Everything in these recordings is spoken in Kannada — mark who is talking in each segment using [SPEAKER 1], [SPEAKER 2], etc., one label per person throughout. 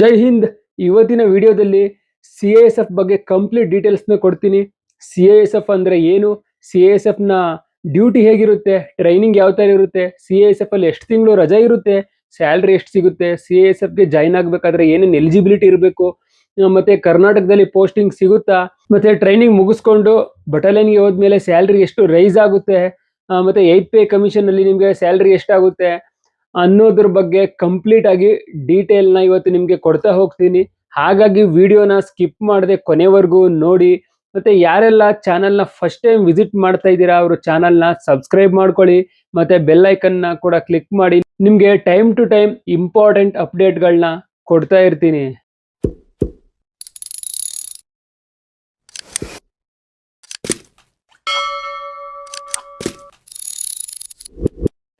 [SPEAKER 1] ಜೈ ಹಿಂದ್. ಇವತ್ತಿನ ವಿಡಿಯೋದಲ್ಲಿ ಸಿ ಎಸ್ ಎಫ್ ಬಗ್ಗೆ ಕಂಪ್ಲೀಟ್ ಡೀಟೇಲ್ಸ್ನ ಕೊಡ್ತೀನಿ. ಸಿ ಎಸ್ ಎಫ್ ಅಂದ್ರೆ ಏನು? ಸಿ ಎಸ್ ಎಫ್ನ ಡ್ಯೂಟಿ ಹೇಗಿರುತ್ತೆ? ಟ್ರೈನಿಂಗ್ ಯಾವ ತರ ಇರುತ್ತೆ? ಸಿ ಎಸ್ ಎಫ್ ಅಲ್ಲಿ ಎಷ್ಟು ತಿಂಗಳು ರಜೆ ಇರುತ್ತೆ? ಸ್ಯಾಲ್ರಿ ಎಷ್ಟು ಸಿಗುತ್ತೆ? ಸಿ ಎಸ್ ಎಫ್ಗೆ ಜಾಯ್ನ್ ಆಗಬೇಕಾದ್ರೆ ಏನೇನು ಎಲಿಜಿಬಿಲಿಟಿ ಇರಬೇಕು? ಮತ್ತೆ ಕರ್ನಾಟಕದಲ್ಲಿ ಪೋಸ್ಟಿಂಗ್ ಸಿಗುತ್ತಾ? ಮತ್ತೆ ಟ್ರೈನಿಂಗ್ ಮುಗಿಸ್ಕೊಂಡು ಬಟಾಲಿಯನ್ಗೆ ಹೋದ್ಮೇಲೆ ಸ್ಯಾಲ್ರಿ ಎಷ್ಟು ರೈಸ್ ಆಗುತ್ತೆ? ಮತ್ತು ಏತ್ ಪೇ ಕಮಿಷನ್ ಅಲ್ಲಿ ನಿಮಗೆ ಸ್ಯಾಲ್ರಿ ಎಷ್ಟಾಗುತ್ತೆ? ಅನ್ನೋದ್ರ ಬಗ್ಗೆ ಕಂಪ್ಲೀಟ್ ಆಗಿ ಡೀಟೇಲ್ನ ಇವತ್ತು ನಿಮ್ಗೆ ಕೊಡ್ತಾ ಹೋಗ್ತೀನಿ. ಹಾಗಾಗಿ ವಿಡಿಯೋನ ಸ್ಕಿಪ್ ಮಾಡದೆ ಕೊನೆವರೆಗೂ ನೋಡಿ. ಮತ್ತೆ ಯಾರೆಲ್ಲ ಚಾನೆಲ್ನ ಫಸ್ಟ್ ಟೈಮ್ ವಿಸಿಟ್ ಮಾಡ್ತಾ ಇದ್ದೀರಾ, ಅವರು ಚಾನೆಲ್ನ ಸಬ್ಸ್ಕ್ರೈಬ್ ಮಾಡ್ಕೊಳ್ಳಿ. ಮತ್ತೆ ಬೆಲ್ ಐಕನ್ನ ಕೂಡ ಕ್ಲಿಕ್ ಮಾಡಿ. ನಿಮ್ಗೆ ಟೈಮ್ ಟು ಟೈಮ್ ಇಂಪಾರ್ಟೆಂಟ್ ಅಪ್ಡೇಟ್ಗಳನ್ನ ಕೊಡ್ತಾ ಇರ್ತೀನಿ.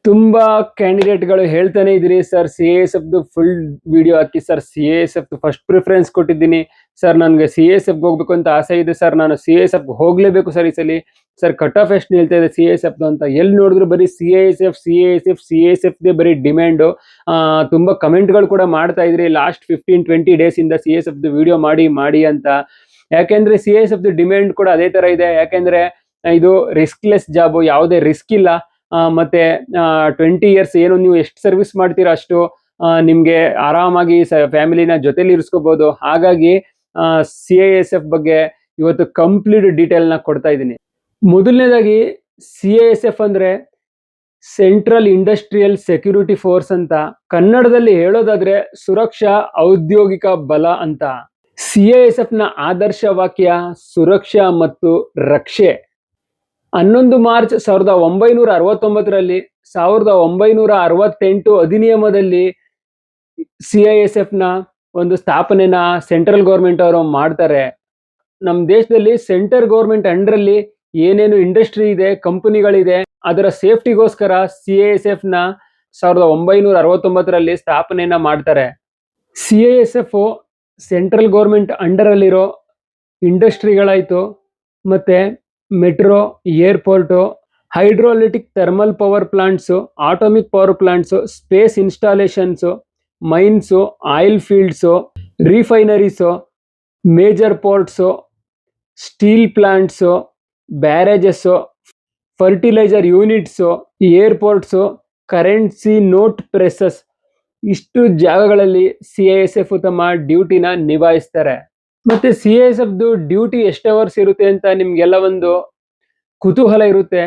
[SPEAKER 1] ತುಂಬಾ ಕ್ಯಾಂಡಿಡೇಟ್ಗಳು ಹೇಳ್ತಾನೆ ಇದ್ರಿ sir, C S F full video ಹಾಕಿ, sir, C S F first preference ಕೊಟ್ಟಿದ್ದೀನಿ. ಸರ್, ನನಗೆ ಸಿ ಎಸ್ ಎಫ್ ಹೋಗ್ಬೇಕು ಅಂತ ಆಸೆ ಇದೆ. ಸರ್, ನಾನು ಸಿ ಎಸ್ ಎಫ್ ಹೋಗಲೇಬೇಕು ಸರ್ ಈ ಸಲ. ಸರ್ ಕಟ್ ಆಫ್ ಎಷ್ಟು ನಿಲ್ತಾ ಇದೆ ಸಿ ಎಸ್ ಎಫ್ ಅಂತ ಎಲ್ಲಿ ನೋಡಿದ್ರು ಬರೀ C S F, C S F, C S F ಬರೀ ಡಿಮ್ಯಾಂಡು ತುಂಬಾ ಕಮೆಂಟ್ಗಳು ಕೂಡ ಮಾಡ್ತಾ ಇದ್ರಿ. ಲಾಸ್ಟ್ ಫಿಫ್ಟೀನ್ ಟ್ವೆಂಟಿ ಡೇಸ್ ಇಂದ ಸಿ ಎಸ್ ಎಫ್ ವಿಡಿಯೋ ಮಾಡಿ ಮಾಡಿ ಅಂತ. ಯಾಕೆಂದ್ರೆ ಸಿ ಎಸ್ ಎಫ್ ಡಿಮ್ಯಾಂಡ್ ಕೂಡ ಅದೇ ತರ ಇದೆ. ಯಾಕೆಂದ್ರೆ, ಇದು ರಿಸ್ಕ್ಲೆಸ್ ಜಾಬ್ ಯಾವುದೇ ರಿಸ್ಕ್ ಇಲ್ಲ. ಮತ್ತೆ ಟ್ವೆಂಟಿ ಇಯರ್ಸ್ ಏನು ನೀವು ಎಷ್ಟು ಸರ್ವಿಸ್ ಮಾಡ್ತೀರಾ ಅಷ್ಟು ನಿಮಗೆ ಆರಾಮಾಗಿ ಫ್ಯಾಮಿಲಿನ ಜೊತೆಲಿ ಇರಿಸ್ಕೋಬಹುದು ಹಾಗಾಗಿ ಸಿ ಐ ಎಸ್ ಎಫ್ ಬಗ್ಗೆ ಇವತ್ತು ಕಂಪ್ಲೀಟ್ ಡೀಟೇಲ್ನ ಕೊಡ್ತಾ ಇದ್ದೀನಿ. ಮೊದಲನೇದಾಗಿ ಸಿ ಐ ಎಸ್ ಎಫ್ ಅಂದ್ರೆ ಸೆಂಟ್ರಲ್ ಇಂಡಸ್ಟ್ರಿಯಲ್ ಸೆಕ್ಯೂರಿಟಿ ಫೋರ್ಸ್ ಅಂತ. ಕನ್ನಡದಲ್ಲಿ ಹೇಳೋದಾದ್ರೆ ಸುರಕ್ಷಾ ಔದ್ಯೋಗಿಕ ಬಲ ಅಂತ. ಸಿ ಐ ಎಸ್ ಎಫ್ನ ಆದರ್ಶ ವಾಕ್ಯ ಸುರಕ್ಷಾ ಮತ್ತು ರಕ್ಷೆ. ಹನ್ನೊಂದು ಮಾರ್ಚ್ ಸಾವಿರದ ಒಂಬೈನೂರ ಅರವತ್ತೊಂಬತ್ತರಲ್ಲಿ, ಸಾವಿರದ ಒಂಬೈನೂರ ಅರವತ್ತೆಂಟು ಅಧಿನಿಯಮದಲ್ಲಿ ಸಿ ಐ ಎಸ್ ಎಫ್ನ ಒಂದು ಸ್ಥಾಪನೆನ ಸೆಂಟ್ರಲ್ ಗೌರ್ಮೆಂಟ್ ಅವರು ಮಾಡ್ತಾರೆ. ನಮ್ಮ ದೇಶದಲ್ಲಿ ಸೆಂಟ್ರಲ್ ಗೌರ್ಮೆಂಟ್ ಅಂಡ್ರಲ್ಲಿ ಏನೇನು ಇಂಡಸ್ಟ್ರಿ ಇದೆ, ಕಂಪನಿಗಳಿದೆ, ಅದರ ಸೇಫ್ಟಿಗೋಸ್ಕರ ಸಿ ಐ ಎಸ್ ಎಫ್ನ ಸಾವಿರದ ಒಂಬೈನೂರ ಅರವತ್ತೊಂಬತ್ತರಲ್ಲಿ ಸ್ಥಾಪನೆಯನ್ನ ಮಾಡ್ತಾರೆ. C I S F central government under ಅಲ್ಲಿರೋ ಮತ್ತು ಮತ್ತೆ metro airport hydrolytic thermal power plants atomic power plants space installations mines oil fields refineries major ports steel plants barrages fertiliser units airports currency note presses ಇಷ್ಟು ಜಾಗಗಳಲ್ಲಿ ಸಿ ಐ ಎಸ್ ಎಫ್ ತಮ್ಮ ಡ್ಯೂಟಿನ ನಿಭಾಯಿಸ್ತಾರೆ. ಮತ್ತೆ ಸಿ ಎಸ್ ಎಫ್ ಡ್ಯೂಟಿ ಎಷ್ಟು ಅವರ್ಸ್ ಇರುತ್ತೆ ಅಂತ ನಿಮ್ಗೆಲ್ಲ ಒಂದು ಕುತೂಹಲ ಇರುತ್ತೆ.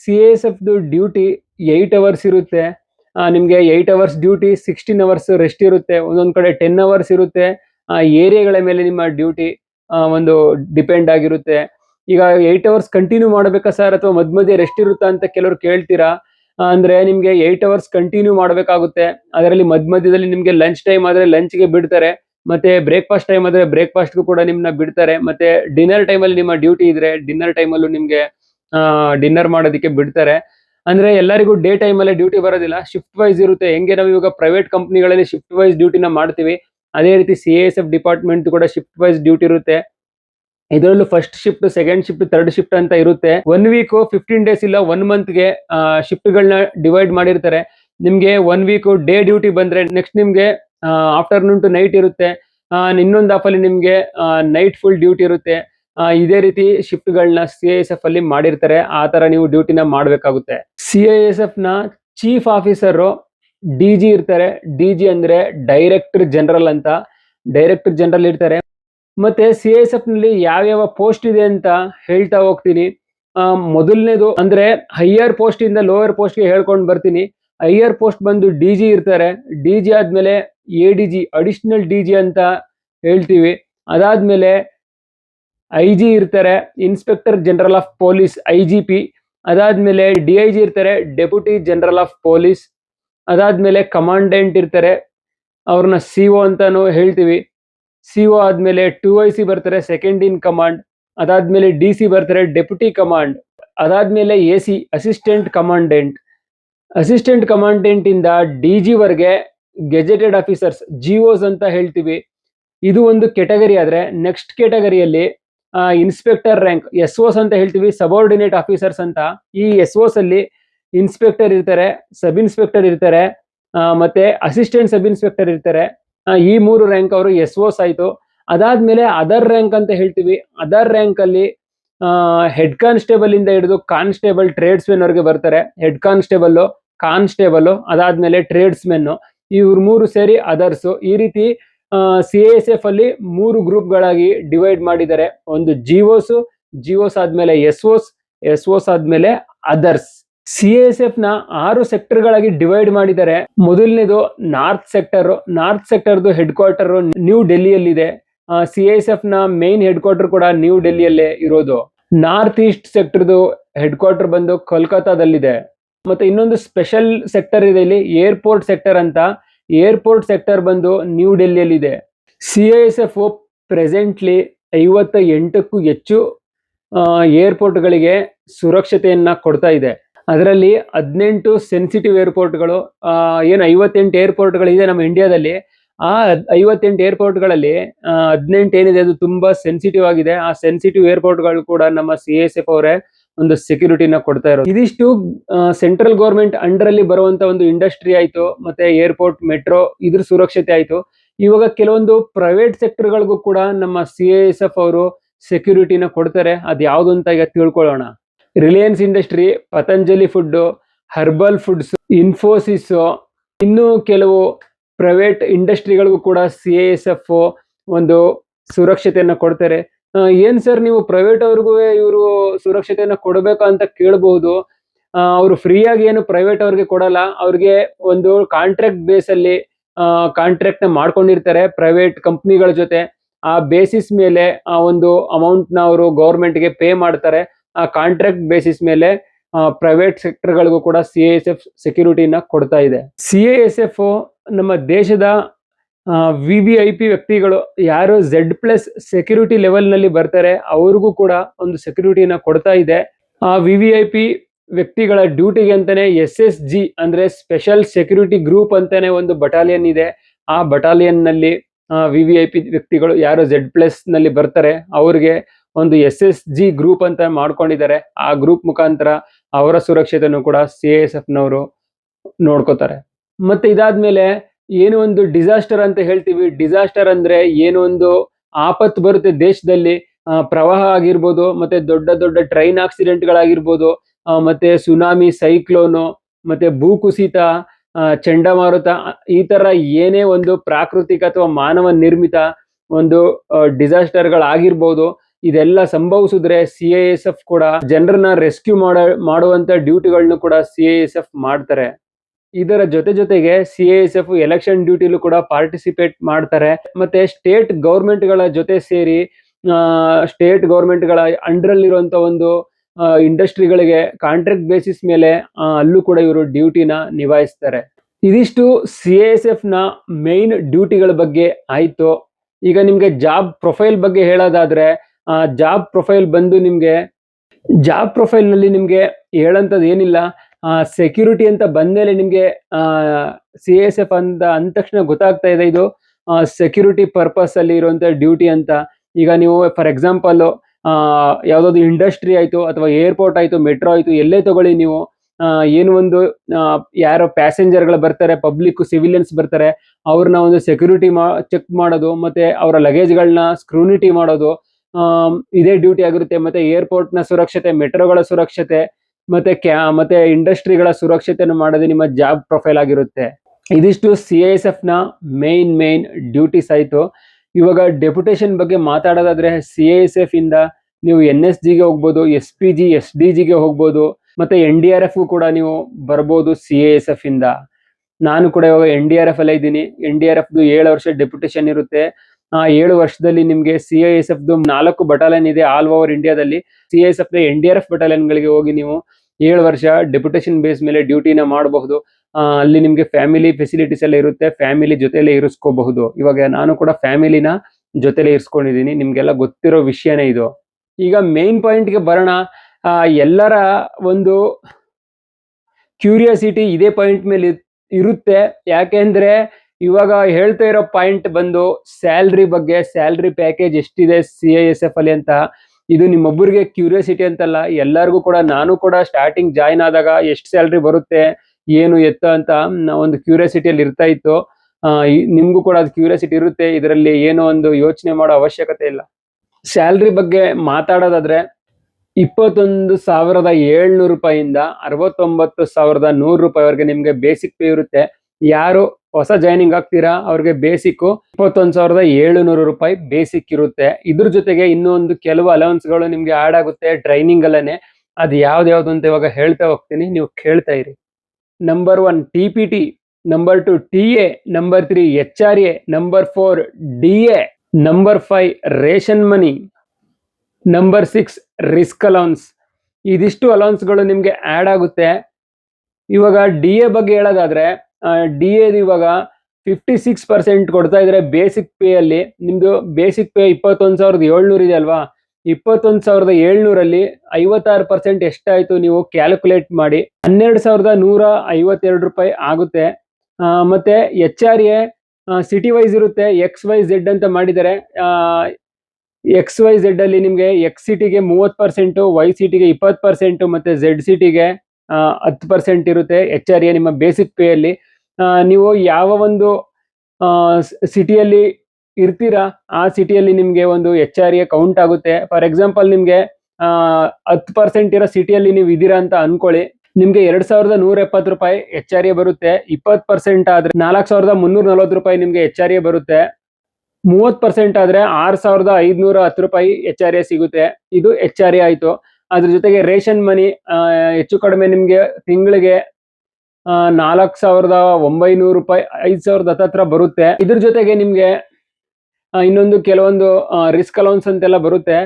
[SPEAKER 1] C S F duty eight hours ಇರುತ್ತೆ. ನಿಮಗೆ eight hours duty sixteen hours rest ಇರುತ್ತೆ. ಒಂದೊಂದು ಕಡೆ ಟೆನ್ ಅವರ್ಸ್ ಇರುತ್ತೆ. ಆ ಏರಿಯಾಗಳ ಮೇಲೆ ನಿಮ್ಮ ಡ್ಯೂಟಿ ಒಂದು ಡಿಪೆಂಡ್ ಆಗಿರುತ್ತೆ. ಈಗ ಏಯ್ಟ್ ಅವರ್ಸ್ ಕಂಟಿನ್ಯೂ ಮಾಡಬೇಕಾ ಸರ್ ಅಥವಾ ಮಧ್ಯ ಮಧ್ಯೆ ರೆಸ್ಟ್ ಇರುತ್ತಾ ಅಂತ ಕೆಲವರು ಕೇಳ್ತೀರಾ? ಅಂದ್ರೆ ನಿಮ್ಗೆ ಏಯ್ಟ್ ಅವರ್ಸ್ ಕಂಟಿನ್ಯೂ ಮಾಡಬೇಕಾಗುತ್ತೆ. ಅದರಲ್ಲಿ ಮಧ್ಯ ಮಧ್ಯದಲ್ಲಿ ನಿಮಗೆ ಲಂಚ್ ಟೈಮ್ ಆದ್ರೆ ಲಂಚ್ಗೆ ಬಿಡ್ತಾರೆ. ಮತ್ತೆ ಬ್ರೇಕ್ಫಾಸ್ಟ್ ಟೈಮ್ ಆದ್ರೆ ಬ್ರೇಕ್ಫಾಸ್ಟ್ಗೂ ಕೂಡ ನಿಮ್ನ ಬಿಡ್ತಾರೆ. ಮತ್ತೆ ಡಿನ್ನರ್ ಟೈಮಲ್ಲಿ ನಿಮ್ಮ ಡ್ಯೂಟಿ ಇದ್ರೆ ಡಿನ್ನರ್ ಟೈಮಲ್ಲೂ ನಿಮ್ಗೆ ಡಿನ್ನರ್ ಮಾಡೋದಕ್ಕೆ ಬಿಡ್ತಾರೆ. ಅಂದ್ರೆ ಎಲ್ಲರಿಗೂ ಡೇ ಟೈಮ್ ಅಲ್ಲಿ ಡ್ಯೂಟಿ ಬರೋದಿಲ್ಲ. ಶಿಫ್ಟ್ ವೈಸ್ ಇರುತ್ತೆ. ಹೆಂಗೆ ನಾವು ಇವಾಗ ಪ್ರೈವೇಟ್ ಕಂಪ್ನಿಗಳಲ್ಲಿ ಶಿಫ್ಟ್ ವೈಸ್ ಡ್ಯೂಟಿನ ಮಾಡ್ತೀವಿ, ಅದೇ ರೀತಿ ಸಿ ಎಸ್ ಎಫ್ ಡಿಪಾರ್ಟ್ಮೆಂಟ್ ಕೂಡ ಶಿಫ್ಟ್ ವೈಸ್ ಡ್ಯೂಟಿ ಇರುತ್ತೆ. ಇದರಲ್ಲೂ first shift second shift third shift ಅಂತ ಇರುತ್ತೆ. ಒನ್ ವೀಕ್ ಫಿಫ್ಟೀನ್ ಡೇಸ್ ಇಲ್ಲ ಒನ್ ಮಂತ್ಗೆ ಶಿಫ್ಟ್ಗಳನ್ನ ಡಿವೈಡ್ ಮಾಡಿರ್ತಾರೆ. ನಿಮ್ಗೆ ಒನ್ ವೀಕ್ ಡೇ ಡ್ಯೂಟಿ ಬಂದ್ರೆ ನೆಕ್ಸ್ಟ್ ನಿಮ್ಗೆ ಆಫ್ಟರ್ನೂನ್ ಟು ನೈಟ್ ಇರುತ್ತೆ. ಇನ್ನೊಂದು ಆಫಲ್ಲಿ ನಿಮ್ಗೆ ನೈಟ್ ಫುಲ್ ಡ್ಯೂಟಿ ಇರುತ್ತೆ. ಇದೇ ರೀತಿ ಶಿಫ್ಟ್ಗಳನ್ನ ಸಿ ಐ ಎಸ್ ಎಫ್ ಅಲ್ಲಿ ಮಾಡಿರ್ತಾರೆ. ಆ ತರ ನೀವು ಡ್ಯೂಟಿನ ಮಾಡಬೇಕಾಗುತ್ತೆ. ಸಿ ಐ ಎಸ್ ಎಫ್ನ ಚೀಫ್ ಆಫೀಸರ್ ಡಿ ಜಿ ಇರ್ತಾರೆ. ಡಿ ಜಿ ಅಂದ್ರೆ ಡೈರೆಕ್ಟರ್ ಜನರಲ್ ಅಂತ. ಡೈರೆಕ್ಟರ್ ಜನರಲ್ ಇರ್ತಾರೆ. ಮತ್ತೆ ಸಿ ಎಸ್ ಎಫ್ನಲ್ಲಿ ಯಾವ್ಯಾವ ಪೋಸ್ಟ್ ಇದೆ ಅಂತ ಹೇಳ್ತಾ ಹೋಗ್ತೀನಿ. ಮೊದಲನೇದು ಅಂದ್ರೆ ಹೈಯರ್ ಪೋಸ್ಟ್ ಇಂದ ಲೋಯರ್ ಪೋಸ್ಟ್ಗೆ ಹೇಳ್ಕೊಂಡು ಬರ್ತೀನಿ. ಹೈಯರ್ ಪೋಸ್ಟ್ ಬಂದು ಡಿ ಜಿ ಇರ್ತಾರೆ. ಡಿ ಜಿ ಆದ್ಮೇಲೆ A D G additional D G ಅಂತ ಹೇಳ್ತೀವಿ. ಅದಾದಮೇಲೆ ಐ ಜಿ ಇರ್ತಾರೆ inspector general of police I G P. ಅದಾದಮೇಲೆ ಡಿ ಐ ಜಿ ಇರ್ತಾರೆ ಡೆಪ್ಯೂಟಿ ಜನರಲ್ ಆಫ್ ಪೊಲೀಸ್ ಅದಾದಮೇಲೆ ಕಮಾಂಡೆಂಟ್ ಇರ್ತಾರೆ, ಅವ್ರನ್ನ ಸಿ ಒ ಅಂತಾನು ಹೇಳ್ತೀವಿ. ಸಿ ಒ ಆದಮೇಲೆ ಟು ಐ ಸಿ ಬರ್ತಾರೆ ಸೆಕೆಂಡ್ ಇನ್ ಕಮಾಂಡ್ ಅದಾದ್ಮೇಲೆ ಡಿ ಸಿ ಬರ್ತಾರೆ ಡೆಪ್ಯೂಟಿ ಕಮಾಂಡ್ ಅದಾದಮೇಲೆ A C assistant commandant assistant commandant ಇಂದ ಡಿ ಜಿ ವರ್ಗೆ ಗೆಜೆಟೆಡ್ ಆಫೀಸರ್ಸ್, ಜಿಒಸ್ ಅಂತ ಹೇಳ್ತೀವಿ. ಇದು ಒಂದು ಕೆಟಗರಿ ಆದ್ರೆ ನೆಕ್ಸ್ಟ್ ಕೆಟಗರಿಯಲ್ಲಿ ಇನ್ಸ್ಪೆಕ್ಟರ್ ರ್ಯಾಂಕ್ ಎಸ್ ಓಸ್ ಅಂತ ಹೇಳ್ತೀವಿ, ಸಬಾರ್ಡಿನೇಟ್ ಆಫೀಸರ್ಸ್ ಅಂತ. ಈ ಎಸ್ ಓಸ್ ಅಲ್ಲಿ ಇನ್ಸ್ಪೆಕ್ಟರ್ ಇರ್ತಾರೆ ಸಬ್ ಇನ್ಸ್ಪೆಕ್ಟರ್ ಇರ್ತಾರೆ ಮತ್ತೆ ಅಸಿಸ್ಟೆಂಟ್ ಸಬ್ ಇನ್ಸ್ಪೆಕ್ಟರ್ ಇರ್ತಾರೆ ಈ ಮೂರು ರ್ಯಾಂಕ್ ಅವರು ಎಸ್ ಓಸ್ ಆಯಿತು. ಅದಾದ್ಮೇಲೆ ಅದರ್ ರ್ಯಾಂಕ್ ಅಂತ ಹೇಳ್ತೀವಿ, ಅದರ್ ರ್ಯಾಂಕ್ ಅಲ್ಲಿ ಹೆಡ್ ಕಾನ್ಸ್ಟೇಬಲ್ ಇಂದ ಹಿಡಿದು ಕಾನ್ಸ್ಟೇಬಲ್ ಟ್ರೇಡ್ಸ್ ಮೆನ್ ಅವ್ರಿಗೆ ಬರ್ತಾರೆ. ಹೆಡ್ ಕಾನ್ಸ್ಟೇಬಲ್ ಕಾನ್ಸ್ಟೇಬಲ್ ಅದಾದ್ಮೇಲೆ ಟ್ರೇಡ್ಸ್ ಮೆನ್ ಇವ್ರು ಮೂರು ಸೇರಿ ಅದರ್ಸ್ ಈ ರೀತಿ ಸಿ ಎಸ್ ಎಫ್ ಅಲ್ಲಿ ಮೂರು ಗ್ರೂಪ್ ಗಳಾಗಿ ಡಿವೈಡ್ ಮಾಡಿದ್ದಾರೆ. ಒಂದು ಜಿಒಸ್ ಜಿಒಸ್ ಆದ್ಮೇಲೆ ಎಸ್ ಓಸ್ ಎಸ್ ಓಸ್ ಆದ್ಮೇಲೆ ಅದರ್ಸ್ ಸಿ ಎಸ್ ಎಫ್ನ ಆರು ಸೆಕ್ಟರ್ ಗಳಾಗಿ ಡಿವೈಡ್ ಮಾಡಿದ್ದಾರೆ. ಮೊದಲನೇದು ನಾರ್ತ್ ಸೆಕ್ಟರ್ ನಾರ್ತ್ ಸೆಕ್ಟರ್ದು ಹೆಡ್ ಕ್ವಾರ್ಟರ್ ನ್ಯೂ ಡೆಲ್ಲಿಯಲ್ಲಿದೆ ಸಿ ಎಸ್ ಎಫ್ನ ಮೇನ್ ಹೆಡ್ ಕ್ವಾರ್ಟರ್ ಕೂಡ ನ್ಯೂ ಡೆಲ್ಲಿಯಲ್ಲೇ ಇರೋದು. ನಾರ್ತ್ ಈಸ್ಟ್ ಸೆಕ್ಟರ್ದು ಹೆಡ್ ಕ್ವಾರ್ಟರ್ ಬಂದು ಕೋಲ್ಕತ್ತಾದಲ್ಲಿದೆ ಮತ್ತೆ ಇನ್ನೊಂದು ಸ್ಪೆಷಲ್ ಸೆಕ್ಟರ್ ಇದೆ ಇಲ್ಲಿ ಏರ್ಪೋರ್ಟ್ ಸೆಕ್ಟರ್ ಅಂತ. ಏರ್ಪೋರ್ಟ್ ಸೆಕ್ಟರ್ ಬಂದು ನ್ಯೂ ಡೆಲ್ಲಿಯಲ್ಲಿದೆ ಸಿ ಎಸ್ ಎಫ್ ಪ್ರೆಸೆಂಟ್ಲಿ ಐವತ್ತ ಎಂಟಕ್ಕೂ ಹೆಚ್ಚು ಏರ್ಪೋರ್ಟ್ಗಳಿಗೆ ಸುರಕ್ಷತೆಯನ್ನ ಕೊಡ್ತಾ ಇದೆ. ಅದರಲ್ಲಿ ಹದಿನೆಂಟು ಸೆನ್ಸಿಟಿವ್ ಏರ್ಪೋರ್ಟ್ಗಳು ಏನು ಐವತ್ತೆಂಟು ಏರ್ಪೋರ್ಟ್ಗಳಿದೆ ನಮ್ಮ ಇಂಡಿಯಾದಲ್ಲಿ ಆ ಐವತ್ತೆಂಟು ಏರ್ಪೋರ್ಟ್ಗಳಲ್ಲಿ ಹದಿನೆಂಟು ಏನಿದೆ ಅದು ತುಂಬಾ ಸೆನ್ಸಿಟಿವ್ ಆಗಿದೆ. ಆ ಸೆನ್ಸಿಟಿವ್ ಏರ್ಪೋರ್ಟ್ಗಳು ಕೂಡ ನಮ್ಮ ಸಿ ಎಫ್ ಅವರೇ ಒಂದು ಸೆಕ್ಯೂರಿಟಿನ ಕೊಡ್ತಾ ಇರೋದು. ಇದಿಷ್ಟು ಸೆಂಟ್ರಲ್ ಗೌರ್ಮೆಂಟ್ ಅಂಡರ್ ಅಲ್ಲಿ ಬರುವಂತ ಒಂದು ಇಂಡಸ್ಟ್ರಿ ಆಯ್ತು, ಮತ್ತೆ ಏರ್ಪೋರ್ಟ್ ಮೆಟ್ರೋ ಇದ್ರ ಸುರಕ್ಷತೆ ಆಯ್ತು. ಇವಾಗ ಕೆಲವೊಂದು ಪ್ರೈವೇಟ್ ಸೆಕ್ಟರ್ಗಳಿಗೂ ಕೂಡ ನಮ್ಮ ಸಿ ಎಸ್ ಎಫ್ ಅವರು ಸೆಕ್ಯೂರಿಟಿನ ಕೊಡ್ತಾರೆ. ಅದು ಯಾವ್ದು ಅಂತ ಈಗ ತಿಳ್ಕೊಳ್ಳೋಣ. Reliance industry Patanjali food herbal foods Infosys ಇನ್ನು ಕೆಲವು ಪ್ರೈವೇಟ್ ಇಂಡಸ್ಟ್ರಿಗಳಿಗೂ ಕೂಡ ಸಿ ಎಸ್ ಎಫ್ ಒಂದು ಸುರಕ್ಷತೆಯನ್ನು ಕೊಡ್ತಾರೆ. ಏನ್ ಸರ್ ನೀವು ಪ್ರೈವೇಟ್ ಅವ್ರಿಗೂ ಇವರು ಸುರಕ್ಷತೆಯನ್ನ ಕೊಡಬೇಕು ಅಂತ ಕೇಳಬಹುದು ಅವರು ಫ್ರೀಯಾಗಿ ಏನು ಪ್ರೈವೇಟ್ ಅವ್ರಿಗೆ ಕೊಡಲ್ಲ. ಅವ್ರಿಗೆ ಒಂದು ಕಾಂಟ್ರಾಕ್ಟ್ ಬೇಸ್ ಅಲ್ಲಿ ಕಾಂಟ್ರಾಕ್ಟ್ನ ಮಾಡ್ಕೊಂಡಿರ್ತಾರೆ ಪ್ರೈವೇಟ್ ಕಂಪ್ನಿಗಳ ಜೊತೆ. ಆ ಬೇಸಿಸ್ ಮೇಲೆ, ಆ ಒಂದು ಅಮೌಂಟ್ನ ಅವರು ಗೌರ್ಮೆಂಟ್ಗೆ ಪೇ ಮಾಡ್ತಾರೆ. ಆ ಕಾಂಟ್ರಾಕ್ಟ್ ಬೇಸಿಸ್ ಮೇಲೆ ಪ್ರೈವೇಟ್ ಸೆಕ್ಟರ್ ಗಳಿಗೂ ಕೂಡ ಸಿ ಎಸ್ ಎಫ್ ಸೆಕ್ಯೂರಿಟಿನ ಕೊಡ್ತಾ ಇದೆ. ಸಿ ಎಸ್ ಎಫ್ ನಮ್ಮ ದೇಶದ ವಿ ವಿ ಐ ಪಿ ವ್ಯಕ್ತಿಗಳು ಯಾರು ಝೆಡ್ ಪ್ಲಸ್ ಸೆಕ್ಯೂರಿಟಿ ಲೆವೆಲ್ನಲ್ಲಿ ಬರ್ತಾರೆ, ಅವ್ರಿಗೂ ಕೂಡ ಒಂದು ಸೆಕ್ಯೂರಿಟಿನ ಕೊಡ್ತಾ ಇದೆ. ಆ ವಿ ವಿ ಐ ಪಿ ವ್ಯಕ್ತಿಗಳ ಡ್ಯೂಟಿಗೆ ಅಂತಾನೆ ಎಸ್ ಎಸ್ ಜಿ ಅಂದ್ರೆ ಸ್ಪೆಷಲ್ ಸೆಕ್ಯೂರಿಟಿ ಗ್ರೂಪ್ ಅಂತಾನೆ ಒಂದು ಬಟಾಲಿಯನ್ ಇದೆ. ಆ ಬಟಾಲಿಯನ್ನಲ್ಲಿ ವಿ ವಿ ಐ ಪಿ ವ್ಯಕ್ತಿಗಳು ಯಾರು ಝೆಡ್ ಪ್ಲಸ್ನಲ್ಲಿ ಬರ್ತಾರೆ, ಅವ್ರಿಗೆ ಒಂದು ಎಸ್ ಎಸ್ ಜಿ ಗ್ರೂಪ್ ಅಂತ ಮಾಡ್ಕೊಂಡಿದ್ದಾರೆ. ಆ ಗ್ರೂಪ್ ಮುಖಾಂತರ ಅವರ ಸುರಕ್ಷತೆಯನ್ನು ಕೂಡ ಸಿ ಎಸ್ ಎಫ್ ನವರು ನೋಡ್ಕೋತಾರೆ. ಮತ್ತೆ ಇದಾದ್ಮೇಲೆ ಏನು ಒಂದು ಡಿಸಾಸ್ಟರ್ ಅಂತ ಹೇಳ್ತೀವಿ. ಡಿಸಾಸ್ಟರ್ ಅಂದ್ರೆ ಏನು ಒಂದು ಆಪತ್ತು ಬರುತ್ತೆ ದೇಶದಲ್ಲಿ. ಪ್ರವಾಹ ಆಗಿರ್ಬೋದು, ಮತ್ತೆ ದೊಡ್ಡ ದೊಡ್ಡ ಟ್ರೈನ್ ಆಕ್ಸಿಡೆಂಟ್ ಗಳಾಗಿರ್ಬೋದು ಮತ್ತೆ ಸುನಾಮಿ ಸೈಕ್ಲೋನು ಮತ್ತೆ ಭೂಕುಸಿತ ಚಂಡಮಾರುತ ಈ ತರ ಏನೇ ಒಂದು ಪ್ರಾಕೃತಿಕ ಅಥವಾ ಮಾನವ ನಿರ್ಮಿತ ಒಂದು ಡಿಸಾಸ್ಟರ್ ಗಳಾಗಿರ್ಬೋದು, ಇದೆಲ್ಲ ಸಂಭವಿಸಿದ್ರೆ ಸಿ ಎಸ್ ಎಫ್ ಕೂಡ ಜನರನ್ನ ರೆಸ್ಕ್ಯೂ ಮಾಡ, ಮಾಡುವಂತ ಡ್ಯೂಟಿಗಳನ್ನು ಕೂಡ ಸಿ ಎಸ್ ಎಫ್ ಮಾಡ್ತಾರೆ. ಇದರ ಜೊತೆ ಜೊತೆಗೆ ಸಿ ಎಸ್ ಎಫ್ ಎಲೆಕ್ಷನ್ ಡ್ಯೂಟಿಲೂ ಕೂಡ ಪಾರ್ಟಿಸಿಪೇಟ್ ಮಾಡ್ತಾರೆ. ಮತ್ತೆ ಸ್ಟೇಟ್ ಗೌರ್ಮೆಂಟ್ಗಳ ಜೊತೆ ಸೇರಿ ಸ್ಟೇಟ್ ಗೌರ್ಮೆಂಟ್ಗಳ ಅಂಡರ್ ಅಲ್ಲಿರುವಂತ ಒಂದು ಇಂಡಸ್ಟ್ರಿಗಳಿಗೆ ಕಾಂಟ್ರಾಕ್ಟ್ ಬೇಸಿಸ್ ಮೇಲೆ ಅಲ್ಲೂ ಕೂಡ ಇವರು ಡ್ಯೂಟಿನ ನಿಭಾಯಿಸ್ತಾರೆ. ಇದಿಷ್ಟು ಸಿ ಎಸ್ ಎಫ್ನ ಮೇನ್ ಡ್ಯೂಟಿಗಳ ಬಗ್ಗೆ ಆಯ್ತು. ಈಗ ನಿಮ್ಗೆ ಜಾಬ್ ಪ್ರೊಫೈಲ್ ಬಗ್ಗೆ ಹೇಳೋದಾದ್ರೆ ಜಾಬ್ ಪ್ರೊಫೈಲ್ ಬಂದು ನಿಮ್ಗೆ ಜಾಬ್ ಪ್ರೊಫೈಲ್ನಲ್ಲಿ ನಿಮ್ಗೆ ಹೇಳಂತದ್ ಏನಿಲ್ಲ. ಸೆಕ್ಯೂರಿಟಿ ಅಂತ ಬಂದಮೇಲೆ ನಿಮಗೆ ಸಿ ಎಸ್ ಎಫ್ ಅಂತ ಅಂದ ತಕ್ಷಣ ಗೊತ್ತಾಗ್ತಾ ಇದೆ ಇದು. ಸೆಕ್ಯೂರಿಟಿ ಪರ್ಪಸ್ ಅಲ್ಲಿ ಇರುವಂತ ಡ್ಯೂಟಿ ಅಂತ. ಈಗ ನೀವು ಫಾರ್ ಎಕ್ಸಾಂಪಲ್ ಯಾವ್ದಾದ್ರು ಇಂಡಸ್ಟ್ರಿ ಆಯ್ತು ಅಥವಾ ಏರ್ಪೋರ್ಟ್ ಆಯಿತು ಮೆಟ್ರೋ ಆಯ್ತು, ಎಲ್ಲೇ ತಗೊಳ್ಳಿ ನೀವು. ಏನು ಒಂದು ಯಾರೋ ಪ್ಯಾಸೆಂಜರ್ಗಳು ಬರ್ತಾರೆ ಪಬ್ಲಿಕ್ ಸಿವಿಲಿಯನ್ಸ್ ಬರ್ತಾರೆ, ಅವ್ರನ್ನ ಒಂದು ಸೆಕ್ಯೂರಿಟಿ ಮಾ ಚೆಕ್ ಮಾಡೋದು, ಮತ್ತೆ ಅವರ ಲಗೇಜ್ಗಳನ್ನ ಸ್ಕ್ರೂನಿಟಿ ಮಾಡೋದು ಇದೇ ಡ್ಯೂಟಿ ಆಗಿರುತ್ತೆ. ಮತ್ತೆ ಏರ್ಪೋರ್ಟ್ನ ಸುರಕ್ಷತೆ ಮೆಟ್ರೋಗಳ ಸುರಕ್ಷತೆ ಮತ್ತೆ ಕ್ಯಾ, ಮತ್ತೆ ಇಂಡಸ್ಟ್ರಿಗಳ ಸುರಕ್ಷತೆಯನ್ನು ಮಾಡೋದು ನಿಮ್ಮ ಜಾಬ್ ಪ್ರೊಫೈಲ್ ಆಗಿರುತ್ತೆ. ಇದಿಷ್ಟು ಸಿ ಎಸ್ ಎಫ್ನ ಮೇನ್ ಮೇನ್ ಡ್ಯೂಟೀಸ್ ಆಯಿತು ಇವಾಗ ಡೆಪ್ಯುಟೇಷನ್ ಬಗ್ಗೆ ಮಾತಾಡೋದಾದ್ರೆ ಸಿ ಎಸ್ ಎಫ್ ಇಂದ ನೀವು ಎನ್ ಎಸ್ ಜಿಗೆ ಹೋಗ್ಬೋದು, S P G, S D ಜಿಗೆ ಹೋಗ್ಬೋದು, ಮತ್ತೆ ಎನ್ ಡಿ ಆರ್ ಎಫ್ ಕೂಡ ನೀವು ಬರ್ಬೋದು ಸಿ ಎಸ್ ಎಫ್ ಇಂದ. ನಾನು ಕೂಡ ಇವಾಗ ಎನ್ ಡಿ ಆರ್ ಎಫ್ ಅಲ್ಲೇ ಇದ್ದೀನಿ. ಎನ್ ಡಿ ಆರ್ ಎಫ್ ಏಳು ವರ್ಷ ಡೆಪ್ಯುಟೇಷನ್ ಇರುತ್ತೆ. ಆ ಏಳು ವರ್ಷದಲ್ಲಿ ನಿಮಗೆ ಸಿ ಐ ಎಸ್ ಎಫ್ ನಾಲ್ಕು ಬಟಾಲಿಯನ್ ಇದೆ ಆಲ್ ಓವರ್ ಇಂಡಿಯಾದಲ್ಲಿ. C S F N D R F battalion ಗಳಿಗೆ ಹೋಗಿ ನೀವು ಏಳು ವರ್ಷ ಡೆಪ್ಯುಟೇಷನ್ ಬೇಸ್ ಮೇಲೆ ಡ್ಯೂಟಿನ ಮಾಡಬಹುದು. ಅಲ್ಲಿ ನಿಮಗೆ ಫ್ಯಾಮಿಲಿ ಫೆಸಿಲಿಟೀಸ್ ಎಲ್ಲ ಇರುತ್ತೆ ಫ್ಯಾಮಿಲಿ ಜೊತೆಲೆ ಇರಿಸ್ಕೋಬಹುದು. ಇವಾಗ ನಾನು ಕೂಡ ಫ್ಯಾಮಿಲಿನ ಜೊತೆಲೇ ಇರಿಸ್ಕೊಂಡಿದ್ದೀನಿ, ನಿಮಗೆಲ್ಲ ಗೊತ್ತಿರೋ ವಿಷಯನೇ ಇದು. ಈಗ ಮೇನ್ ಪಾಯಿಂಟ್ಗೆ ಬರೋಣ. ಎಲ್ಲರ ಒಂದು ಕ್ಯೂರಿಯಾಸಿಟಿ ಇದೇ ಪಾಯಿಂಟ್ ಮೇಲೆ ಇರ್- ಇರುತ್ತೆ. ಯಾಕೆಂದ್ರೆ ಇವಾಗ ಹೇಳ್ತಾ ಇರೋ ಪಾಯಿಂಟ್ ಬಂದು ಸ್ಯಾಲ್ರಿ ಬಗ್ಗೆ ಸ್ಯಾಲ್ರಿ ಪ್ಯಾಕೇಜ್ ಎಷ್ಟಿದೆ ಸಿ ಐ ಎಸ್ ಎಫ್ ಅಲ್ಲಿ ಅಂತ. ಇದು ನಿಮ್ಮೊಬ್ಬರಿಗೆ ಕ್ಯೂರಿಯಾಸಿಟಿ ಅಂತಲ್ಲ, ಎಲ್ಲರಿಗೂ ಕೂಡ ನಾನು ಕೂಡ ಸ್ಟಾರ್ಟಿಂಗ್ ಜಾಯ್ನ್ ಆದಾಗ ಎಷ್ಟು ಸ್ಯಾಲ್ರಿ ಬರುತ್ತೆ, ಏನು ಎತ್ತ ಅಂತ ಒಂದು ಕ್ಯೂರಿಯಾಸಿಟಿಯಲ್ಲಿ ಇರ್ತಾ ಇತ್ತು. ನಿಮಗೂ ಕೂಡ ಅದು ಕ್ಯೂರಿಯಾಸಿಟಿ ಇರುತ್ತೆ, ಇದರಲ್ಲಿ ಏನೋ ಒಂದು ಯೋಚನೆ ಮಾಡೋ ಅವಶ್ಯಕತೆ ಇಲ್ಲ. ಸ್ಯಾಲ್ರಿ ಬಗ್ಗೆ ಮಾತಾಡೋದಾದ್ರೆ ಇಪ್ಪತ್ತೊಂದು ಸಾವಿರದ ಏಳ್ನೂರು ರೂಪಾಯಿಂದ ಅರವತ್ತೊಂಬತ್ತು ಸಾವಿರದ ನೂರು ರೂಪಾಯಿವರೆಗೆ ನಿಮ್ಗೆ ಬೇಸಿಕ್ ಪೇ ಇರುತ್ತೆ. ಯಾರು ಹೊಸ ಜಾಯ್ನಿಂಗ್ ಆಗ್ತೀರಾ? ಅವ್ರಿಗೆ ಬೇಸಿಕ್ ಇಪ್ಪತ್ತೊಂದು ಸಾವಿರದ ಏಳುನೂರು ರೂಪಾಯಿ ಬೇಸಿಕ್ ಇರುತ್ತೆ. ಇದ್ರ ಜೊತೆಗೆ ಇನ್ನೊಂದು ಕೆಲವು allowance ಗಳು ನಿಮ್ಗೆ ಆಡ್ ಆಗುತ್ತೆ ಟ್ರೈನಿಂಗ್ ಅಲ್ಲೇನೆ. ಅದು ಯಾವ್ದು ಅಂತ ಇವಾಗ ಹೇಳ್ತಾ ಹೋಗ್ತೀನಿ, ನೀವು ಕೇಳ್ತಾ ಇರಿ. Number one T P T number two T A number three H R A number four D A number five ration money number six risk allowance ಇದಿಷ್ಟು ಅಲೌನ್ಸ್ಗಳು ನಿಮ್ಗೆ ಆ್ಯಡ್ ಆಗುತ್ತೆ. ಇವಾಗ ಡಿ ಎ ಬಗ್ಗೆ ಹೇಳೋದಾದ್ರೆ ಡಿ ಎದು ಇವಾಗ ಫಿಫ್ಟಿ ಸಿಕ್ಸ್ ಪರ್ಸೆಂಟ್ ಕೊಡ್ತಾ ಇದ್ರೆ ಬೇಸಿಕ್ ಪೇ ಅಲ್ಲಿ. ನಿಮ್ದು ಬೇಸಿಕ್ ಪೇ ಇಪ್ಪತ್ತೊಂದು ಸಾವಿರದ ಏಳ್ನೂರು ಇದೆ ಅಲ್ವಾ? ಇಪ್ಪತ್ತೊಂದು ಸಾವಿರದ ಏಳ್ನೂರಲ್ಲಿ ಐವತ್ತಾರು ಪರ್ಸೆಂಟ್ ಎಷ್ಟಾಯ್ತು ನೀವು ಕ್ಯಾಲ್ಕುಲೇಟ್ ಮಾಡಿ. ಹನ್ನೆರಡು ಸಾವಿರದ ನೂರ ಐವತ್ತೆರಡು ರೂಪಾಯಿ ಆಗುತ್ತೆ. ಮತ್ತೆ H R A city wise ಇರುತ್ತೆ ಎಕ್ಸ್ ವೈ ಝೆಡ್ ಅಂತ ಮಾಡಿದರೆ ಎಕ್ಸ್ ವೈ ಝೆಡ್ ಅಲ್ಲಿ ನಿಮಗೆ ಎಕ್ಸ್ ಸಿಟಿಗೆ ಮೂವತ್ತು ಪರ್ಸೆಂಟು ವೈ ಸಿಟಿಗೆ ಇಪ್ಪತ್ತು ಪರ್ಸೆಂಟು ಮತ್ತೆ ಝೆಡ್ ಸಿಟಿಗೆ ಹತ್ತು ಪರ್ಸೆಂಟ್ ಇರುತ್ತೆ ಎಚ್ ಆರ್ ಎ ನಿಮ್ಮ ಬೇಸಿಕ್ ಪೇ ಅಲ್ಲಿ. ನೀವು ಯಾವ ಒಂದು ಸಿಟಿಯಲ್ಲಿ ಇರ್ತೀರಾ, ಆ ಸಿಟಿಯಲ್ಲಿ ನಿಮಗೆ ಒಂದು ಎಚ್ ಆರ್ ಎ ಕೌಂಟ್ ಆಗುತ್ತೆ. ಫಾರ್ ಎಕ್ಸಾಂಪಲ್ ನಿಮಗೆ ಹತ್ತು ಪರ್ಸೆಂಟ್ ಇರೋ ಸಿಟಿಯಲ್ಲಿ ನೀವು ಇದ್ದೀರಾ ಅಂತ ಅನ್ಕೊಳ್ಳಿ. ನಿಮ್ಗೆ ಎರಡ್ ಸಾವಿರದ ನೂರ ಎಪ್ಪತ್ತು ರೂಪಾಯಿ ಎಚ್ ಆರ್ ಎ ಬರುತ್ತೆ. ಇಪ್ಪತ್ತು ಪರ್ಸೆಂಟ್ ಆದ್ರೆ ನಾಲ್ಕು ಸಾವಿರದ ಮುನ್ನೂರ ನಲ್ವತ್ತು ರೂಪಾಯಿ ನಿಮ್ಗೆ ಎಚ್ ಆರ್ ಎ ಬರುತ್ತೆ. ಮೂವತ್ತು ಪರ್ಸೆಂಟ್ ಆದ್ರೆ ಆರ್ ಸಾವಿರದ ಐದ್ನೂರ ಹತ್ತು ರೂಪಾಯಿ ಎಚ್ ಆರ್ ಎ ಸಿಗುತ್ತೆ. ಇದು ಎಚ್ ಆರ್ ಎ ಆಯ್ತು. ಅದ್ರ ಜೊತೆಗೆ ರೇಷನ್ ಮನಿ ಹೆಚ್ಚು ಕಡಿಮೆ ನಿಮ್ಗೆ ತಿಂಗಳಿಗೆ ನಾಲ್ಕು ಸಾವಿರದ ಒಂಬೈನೂರು ರೂಪಾಯಿ, ಐದು ಸಾವಿರದ ಹತ್ತತ್ರ ಬರುತ್ತೆ. ಇದ್ರ ಜೊತೆಗೆ ನಿಮಗೆ ಇನ್ನೊಂದು ಕೆಲವೊಂದು ರಿಸ್ಕ್ ಅಲೌನ್ಸ್ ಅಂತೆಲ್ಲ ಬರುತ್ತೆ.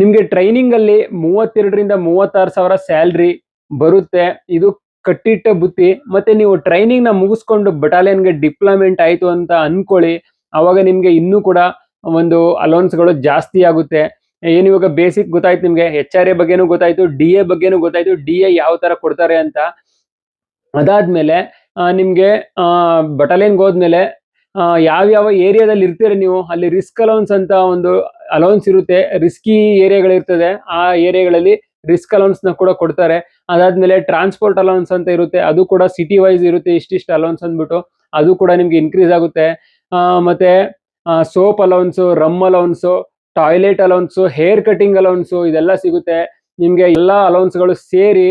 [SPEAKER 1] ನಿಮಗೆ ಟ್ರೈನಿಂಗ್ ಅಲ್ಲಿ ಮೂವತ್ತೆರಡರಿಂದ ಮೂವತ್ತಾರು ಸಾವಿರ ಸ್ಯಾಲ್ರಿ ಬರುತ್ತೆ. ಇದು ಕಟ್ಟಿಟ್ಟ ಬುತ್ತಿ ಮತ್ತೆ ನೀವು ಟ್ರೈನಿಂಗ್ನ ಮುಗಿಸ್ಕೊಂಡು ಬಟಾಲಿಯನ್ಗೆ ಡಿಪ್ಲಾಯ್ಮೆಂಟ್ ಆಯ್ತು ಅಂತ ಅನ್ಕೊಳ್ಳಿ. ಅವಾಗ ನಿಮಗೆ ಇನ್ನೂ ಕೂಡ ಒಂದು ಅಲೌನ್ಸ್ಗಳು ಗಳು ಜಾಸ್ತಿ ಆಗುತ್ತೆ. ಏನ್ ಇವಾಗ ಬೇಸಿಕ್ ಗೊತ್ತಾಯ್ತು ನಿಮಗೆ? ಎಚ್ ಆರ್ ಎ ಬಗ್ಗೆನೂ ಗೊತ್ತಾಯ್ತು ಡಿ ಎ ಬಗ್ಗೆನೂ ಗೊತ್ತಾಯ್ತು. ಡಿ ಎ ಯಾವ ತರ ಕೊಡ್ತಾರೆ ಅಂತ. ಅದಾದ್ಮೇಲೆ ನಿಮ್ಗೆ ಬಟಾಲಿಯನ್ಗೆ ಹೋದ್ಮೇಲೆ ಯಾವ್ಯಾವ ಏರಿಯಾದಲ್ಲಿ ಇರ್ತೀರ ನೀವು? ಅಲ್ಲಿ ರಿಸ್ಕ್ ಅಲೌನ್ಸ್ ಅಂತ ಒಂದು ಅಲೌನ್ಸ್ ಇರುತ್ತೆ. ರಿಸ್ಕಿ ಏರಿಯಾಗಳಿರ್ತದೆ. ಆ ಏರಿಯಾಗಳಲ್ಲಿ ರಿಸ್ಕ್ ಅಲೌನ್ಸ್ನ ಕೂಡ ಕೊಡ್ತಾರೆ. ಅದಾದ್ಮೇಲೆ ಟ್ರಾನ್ಸ್ಪೋರ್ಟ್ ಅಲೌನ್ಸ್ ಅಂತ ಇರುತ್ತೆ. ಅದು ಕೂಡ ಸಿಟಿ ವೈಸ್ ಇರುತ್ತೆ. ಇಷ್ಟಿಷ್ಟು ಅಲೌನ್ಸ್ ಅಂದ್ಬಿಟ್ಟು ಅದು ಕೂಡ ನಿಮ್ಗೆ ಇನ್ಕ್ರೀಸ್ ಆಗುತ್ತೆ. ಮತ್ತೆ soap allowance, rum allowance, toilet allowance, hair cutting allowance, ಇದೆಲ್ಲ ಸಿಗುತ್ತೆ. ನಿಮ್ಗೆ ಎಲ್ಲಾ ಅಲೌನ್ಸ್ಗಳು ಸೇರಿ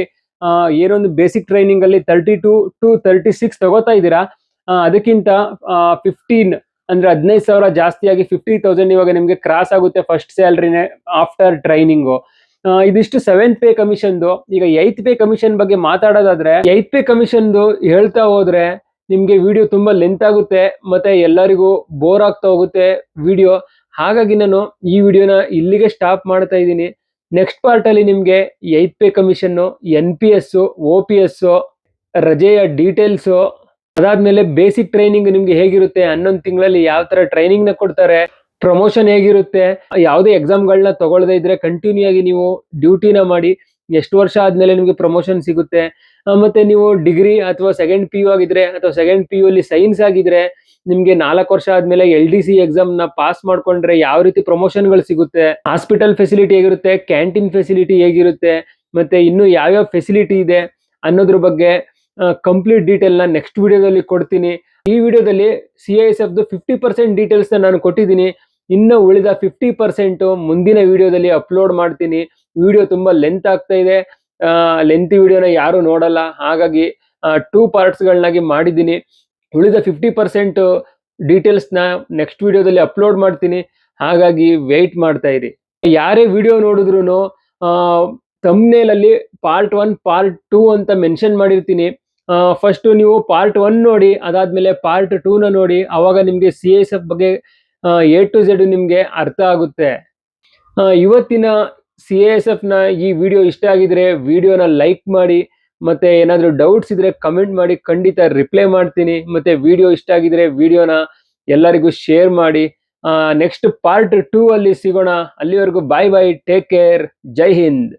[SPEAKER 1] ಏನೊಂದು ಬೇಸಿಕ್ ಟ್ರೈನಿಂಗ್ ಅಲ್ಲಿ thirty two to thirty six ತಗೋತಾ ಇದ್ದೀರಾ? ಅದಕ್ಕಿಂತ ಫಿಫ್ಟೀನ್ ಅಂದ್ರೆ ಹದಿನೈದು ಸಾವಿರ ಜಾಸ್ತಿಯಾಗಿ ಫಿಫ್ಟಿ ತೌಸಂಡ್ ಇವಾಗ ನಿಮ್ಗೆ ಕ್ರಾಸ್ ಆಗುತ್ತೆ ಫಸ್ಟ್ ಸ್ಯಾಲ್ರಿನೇ ಆಫ್ಟರ್ ಟ್ರೈನಿಂಗು ಇದಿಷ್ಟು ಸೆವೆಂತ್ ಪೇ ಕಮಿಷನ್ದು ಈಗ ಏತ್ ಪೇ ಕಮಿಷನ್ ಬಗ್ಗೆ ಮಾತಾಡೋದಾದ್ರೆ ಏತ್ ಪೇ ಕಮಿಷನ್ದು ಹೇಳ್ತಾ ಹೋದ್ರೆ ನಿಮ್ಗೆ ವಿಡಿಯೋ ತುಂಬಾ ಲೆಂತ್ ಆಗುತ್ತೆ, ಮತ್ತೆ ಎಲ್ಲರಿಗೂ ಬೋರ್ ಆಗ್ತಾ ಹೋಗುತ್ತೆ ವಿಡಿಯೋ ಹಾಗಾಗಿ ನಾನು ಈ ವಿಡಿಯೋನ ಇಲ್ಲಿಗೆ ಸ್ಟಾಪ್ ಮಾಡ್ತಾ ಇದ್ದೀನಿ. ನೆಕ್ಸ್ಟ್ ಪಾರ್ಟ್ ಅಲ್ಲಿ ನಿಮ್ಗೆ eighth pay commission N P S O P S ರಜೆಯ ಡೀಟೇಲ್ಸ್ ಅದಾದ್ಮೇಲೆ ಬೇಸಿಕ್ ಟ್ರೈನಿಂಗ್ ನಿಮ್ಗೆ ಹೇಗಿರುತ್ತೆ, ಹನ್ನೊಂದು ತಿಂಗಳಲ್ಲಿ ಯಾವ ತರ ಟ್ರೈನಿಂಗ್ನ ಕೊಡ್ತಾರೆ ಪ್ರಮೋಷನ್ ಹೇಗಿರುತ್ತೆ, ಯಾವುದೇ ಎಕ್ಸಾಮ್ಗಳನ್ನ ತಗೊಳ್ಳದೇ ಇದ್ರೆ ಕಂಟಿನ್ಯೂ ಆಗಿ ನೀವು ಡ್ಯೂಟಿನ ಮಾಡಿ ಎಷ್ಟು ವರ್ಷ ಆದ್ಮೇಲೆ ನಿಮ್ಗೆ ಪ್ರಮೋಷನ್ ಸಿಗುತ್ತೆ ಮತ್ತೆ ನೀವು ಡಿಗ್ರಿ ಅಥವಾ ಸೆಕೆಂಡ್ ಪಿ ಯು ಆಗಿದ್ರೆ ಅಥವಾ ಸೆಕೆಂಡ್ ಪಿ ಯು ಅಲ್ಲಿ ಸೈನ್ಸ್ ಆಗಿದ್ರೆ ನಿಮ್ಗೆ ನಾಲ್ಕು ವರ್ಷ ಆದ್ಮೇಲೆ ಎಲ್ ಡಿ ಸಿ ಎಕ್ಸಾಮ್ನ ಪಾಸ್ ಮಾಡ್ಕೊಂಡ್ರೆ ಯಾವ ರೀತಿ ಪ್ರಮೋಷನ್ಗಳು ಸಿಗುತ್ತೆ? ಹಾಸ್ಪಿಟಲ್ ಫೆಸಿಲಿಟಿ ಹೇಗಿರುತ್ತೆ? ಕ್ಯಾಂಟೀನ್ ಫೆಸಿಲಿಟಿ ಹೇಗಿರುತ್ತೆ? ಮತ್ತೆ ಇನ್ನು ಯಾವ್ಯಾವ ಫೆಸಿಲಿಟಿ ಇದೆ ಅನ್ನೋದ್ರ ಬಗ್ಗೆ ಕಂಪ್ಲೀಟ್ ಡೀಟೇಲ್ನ ನೆಕ್ಸ್ಟ್ ವಿಡಿಯೋದಲ್ಲಿ ಕೊಡ್ತೀನಿ. ಈ ವಿಡಿಯೋದಲ್ಲಿ C S F fifty percent details ನಾನು ಕೊಟ್ಟಿದ್ದೀನಿ. ಇನ್ನು ಉಳಿದ ಫಿಫ್ಟಿ ಪರ್ಸೆಂಟ್ ಮುಂದಿನ ವಿಡಿಯೋದಲ್ಲಿ ಅಪ್ಲೋಡ್ ಮಾಡ್ತೀನಿ. ವಿಡಿಯೋ ತುಂಬಾ ಲೆಂತ್ ಆಗ್ತಾ ಇದೆ. ಲೆಂತ್ ವಿಡಿಯೋನ ಯಾರು ನೋಡಲ್ಲ. ಹಾಗಾಗಿ ಟೂ ಪಾರ್ಟ್ಸ್ಗಳನ್ನಾಗಿ ಮಾಡಿದ್ದೀನಿ. ಉಳಿದ ಫಿಫ್ಟಿ ಪರ್ಸೆಂಟ್ ಡೀಟೇಲ್ಸ್ನ ನೆಕ್ಸ್ಟ್ ವಿಡಿಯೋದಲ್ಲಿ ಅಪ್ಲೋಡ್ ಮಾಡ್ತೀನಿ. ಹಾಗಾಗಿ ವೆಯ್ಟ್ ಮಾಡ್ತಾ ಇರಿ. ಯಾರೇ ವಿಡಿಯೋ ನೋಡಿದ್ರು ತಮ್ನೇಲಲ್ಲಿ ಪಾರ್ಟ್ ಒನ್ ಪಾರ್ಟ್ ಟೂ ಅಂತ ಮೆನ್ಷನ್ ಮಾಡಿರ್ತೀನಿ. ಫಸ್ಟ್ ನೀವು ಪಾರ್ಟ್ ಒನ್ ನೋಡಿ, ಅದಾದಮೇಲೆ ಪಾರ್ಟ್ ಟೂನ ನೋಡಿ, ಅವಾಗ ನಿಮಗೆ ಸಿ ಎಸ್ ಎಫ್ ಬಗ್ಗೆ ಎ ಟು ಝೆಡ್ ನಿಮಗೆ ಅರ್ಥ ಆಗುತ್ತೆ. ಇವತ್ತಿನ ಸಿ ಎಸ್ ಎಫ್ನ ಈ ವಿಡಿಯೋ ಇಷ್ಟ ಆಗಿದ್ರೆ ವಿಡಿಯೋನ ಲೈಕ್ ಮಾಡಿ ಮತ್ತೆ ಏನಾದರೂ ಡೌಟ್ಸ್ ಇದ್ರೆ ಕಮೆಂಟ್ ಮಾಡಿ, ಖಂಡಿತ ರಿಪ್ಲೈ ಮಾಡ್ತೀನಿ. ಮತ್ತೆ ವಿಡಿಯೋ ಇಷ್ಟ ಆಗಿದ್ರೆ ವಿಡಿಯೋನ ಎಲ್ಲರಿಗೂ ಶೇರ್ ಮಾಡಿ. ನೆಕ್ಸ್ಟ್ ಪಾರ್ಟ್ ಟೂ ಅಲ್ಲಿ ಸಿಗೋಣ. ಅಲ್ಲಿವರೆಗೂ bye bye take care Jai Hind.